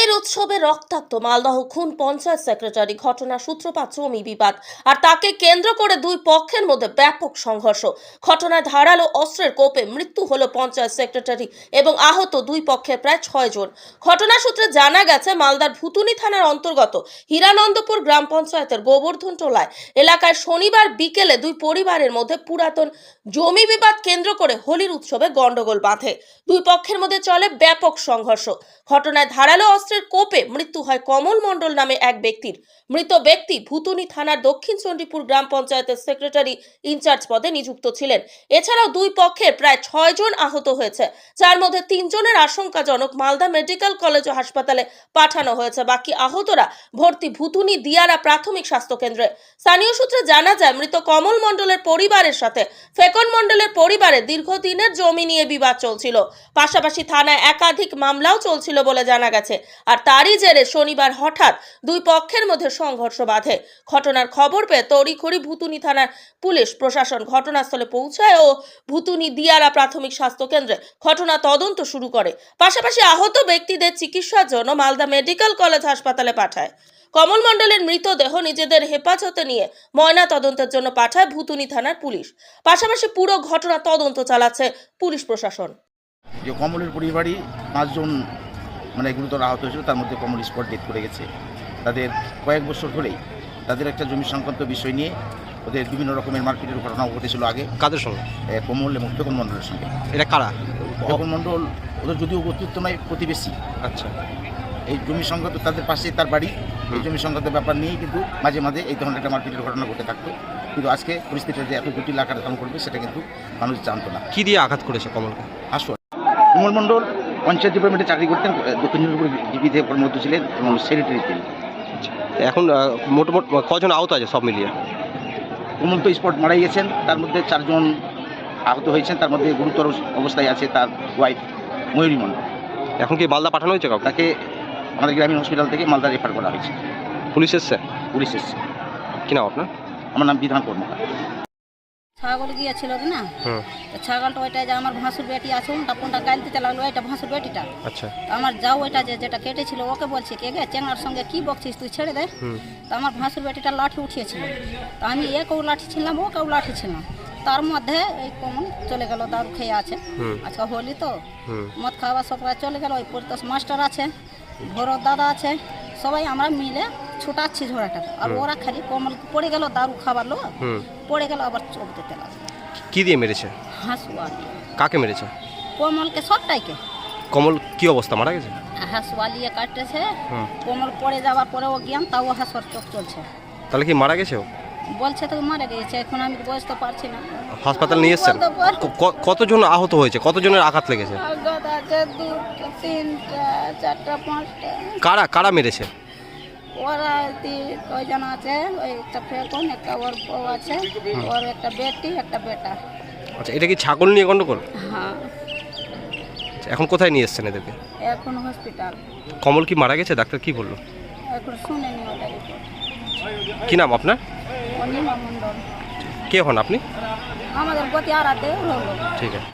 হোলির উৎসবে রক্তাক্ত মালদহ খুন পঞ্চায়েত সেক্রেটারি, ঘটনা সূত্রপাত, জমি বিবাদ। আর তাকে কেন্দ্র করে দুই পক্ষের মধ্যে ব্যাপক সংঘর্ষ। ঘটনায় ধারালো অস্ত্রের কোপে মৃত্যু হলো পঞ্চায়েত সেক্রেটারি এবং আহত দুই পক্ষের প্রায় ছয় জন। ঘটনা সূত্রে জানা গেছে, মালদার ভুতুনি থানার অন্তর্গত হীরানন্দপুর গ্রাম পঞ্চায়েতের গোবর্ধন টোলায় এলাকায় শনিবার বিকেলে দুই পরিবারের মধ্যে পুরাতন জমি বিবাদ কেন্দ্র করে হোলির উৎসবে গন্ডগোল বাঁধে। দুই পক্ষের মধ্যে চলে ব্যাপক সংঘর্ষ। ঘটনায় ধারালো অস্ত্রের কোপে মৃত্যু হয় কমল মণ্ডল নামে এক ব্যক্তির। মৃত ব্যক্তি ভুতুনি থানার দক্ষিণ চণ্ডীপুর গ্রাম পঞ্চায়েতের সেক্রেটারি ইনচার্জ পদে নিযুক্ত ছিলেন। এছাড়াও দুই পক্ষের প্রায় ছয় জন আহত হয়েছে, যার মধ্যে তিনজনের আশঙ্কাজনক মালদা মেডিকেল কলেজ ও হাসপাতালে পাঠানো হয়েছে। বাকি আহতরা ভর্তি ভুতুনি দিয়ারা প্রাথমিক স্বাস্থ্য কেন্দ্রে। স্থানীয় সূত্রে জানা যায়, মৃত কমল মণ্ডলের পরিবারের সাথে ফেকন মণ্ডলের পরিবারে দীর্ঘদিনের জমি নিয়ে বিবাদ চলছিল। পাশাপাশি থানায় একাধিক মামলাও চলছিল বলে জানা গেছে। আর তারই জেরে শনিবার হঠাৎ দুই পক্ষের মধ্যে সংঘর্ষ বাধে। ঘটনার খবর পেয়ে তড়িখড়ি ভুতুনি থানার পুলিশ প্রশাসন ঘটনাস্থলে পৌঁছায় ও ভুতুনি দিয়ারা প্রাথমিক স্বাস্থ্য কেন্দ্রে ঘটনা তদন্ত শুরু করে। পাশাপাশি আহত ব্যক্তিদের চিকিৎসার জন্য মালদা মেডিকেল কলেজ হাসপাতালে পাঠায়। কমল মণ্ডলের মৃতদেহ নিজেদের হেফাজতে নিয়ে ময়না তদন্তের জন্য পাঠায় ভুতুনি থানার পুলিশ। পাশাপাশি পুরো ঘটনা তদন্ত চালাচ্ছে পুলিশ প্রশাসন। যে কমলের পরিবারই পাঁচজন মানে গুরুতর আহত হয়েছিল তার মধ্যে কমল স্পট ডেথ করে গেছে। তাদের কয়েক বছর ধরেই তাদের একটা জমি সংক্রান্ত বিষয় নিয়ে ওদের বিভিন্ন রকমের মারপিটের ঘটনা ঘটেছিল আগে। কাদের সঙ্গে? কমল এবং ফেকন মণ্ডলের সঙ্গে। এটা কারা? ফেকন মণ্ডল ওদের যদিও অতিরিক্ত নয় প্রতিবেশী। আচ্ছা। এই জমি সংক্রান্ত তাদের পাশেই তার বাড়ি এই জমি সংক্রান্ত ব্যাপার নিয়েই কিন্তু মাঝে মাঝে এই ধরনের একটা মারপিটের ঘটনা ঘটে থাকতো। কিন্তু আজকে পরিস্থিতিটা যে এত জটিল আকার ধারণ করবে সেটা কিন্তু মানুষ জানতো না। কী দিয়ে আঘাত করেছে কমলকে? হাসপাতাল কমল মণ্ডল পঞ্চায়েত ডিপার্টমেন্টে চাকরি করতেন দক্ষিণ চন্দ্রপুর জিপিতে কর্মরত ছিলেন এবং সেক্রেটারি তিনি। এখন আহ, মোটামুটি কজন আহত আছে সব মিলিয়ে? কমল তো স্পট মারাই গেছেন তার মধ্যে চারজন আহত হয়েছেন তার মধ্যে গুরুতর অবস্থায় আছে তার ওয়াইফ ময়ূরী মণ্ডল এখন কি মালদা পাঠানো হয়েছে কাউকে? তাকে আমাদের গ্রামীণ হসপিটাল থেকে মালদা রেফার করা হয়েছে। পুলিশ এসছে? পুলিশ এসছে। কি নাম আপনার? আমার নাম বিধান কর্মকার। ছাগল গিয়েছিল কি না? ছাগলটা ওইটা যে আমার ভাসুর বেটি আছে ওটা কোনটা গাইতে লাগল এটা ভাসুর বেটিটা। আচ্ছা। আমার যাও ওইটা যে যেটা কেটেছিল ওকে বলছে কে গে চেঙ্গার সঙ্গে কি বকছিস তুই ছেড়ে দে। তো আমার ভাসুর বেটিটা লাঠি উঠিয়েছিল। তো আমি একেও লাঠি ছিলাম ও ওকেও লাঠি ছিলাম। তার মধ্যে এই কমন চলে গেল দারু খেয়ে আছে। আজকে হোলি তো। মদ খাওয়া সবাই চলে গেল ওই পরিতোষ মাস্টার আছে ভরত দাদা আছে সবাই আমরা মিলে ছুটাচ্ছি ঝোড়াটা। আর ওরা খালি কমল পড়ে গেল দারু হুম। পড়ে গেল আবার চোখ দিতে লাগল। কি দিয়ে মেরেছে? হাসুয়া কাকে মেরেছে? কোমলকে সবটাইকে। কমল কি অবস্থা মারা গেছে? হাসুয়া নিয়ে কাটতেছে। কোমল পড়ে যাওয়ার পরে ও জ্ঞান তাও হাসুয়ার চোখ চলছে। তাহলে কি মারা গেছে ও? বলছে তো মারা গেছে এখন আমি বুঝতে পারছি না। হাসপাতাল নিয়ে এসছেন? কতজন আহত হয়েছে? কতজনের আঘাত লেগেছে? কারা কারা মেরেছে? ওরা কয়জন আছে? ওই একটা ফেকন একটা ওর বউ আছে ওর একটা বেটি একটা বেটা। আচ্ছা এটা কি ছাগল নিয়ে গন্ডগোল? হ্যাঁ। আচ্ছা, এখন কোথায় নিয়ে এসছেন এদেরকে? এখন হসপিটাল কমল কি মারা গেছে? ডাক্তার কি বলল? এখন শুনেনি ওটা কি নাম আপনার? অনিমা মণ্ডল। কে হন আপনি? আমাদের গতি আড়াতে হলো ঠিক আছে।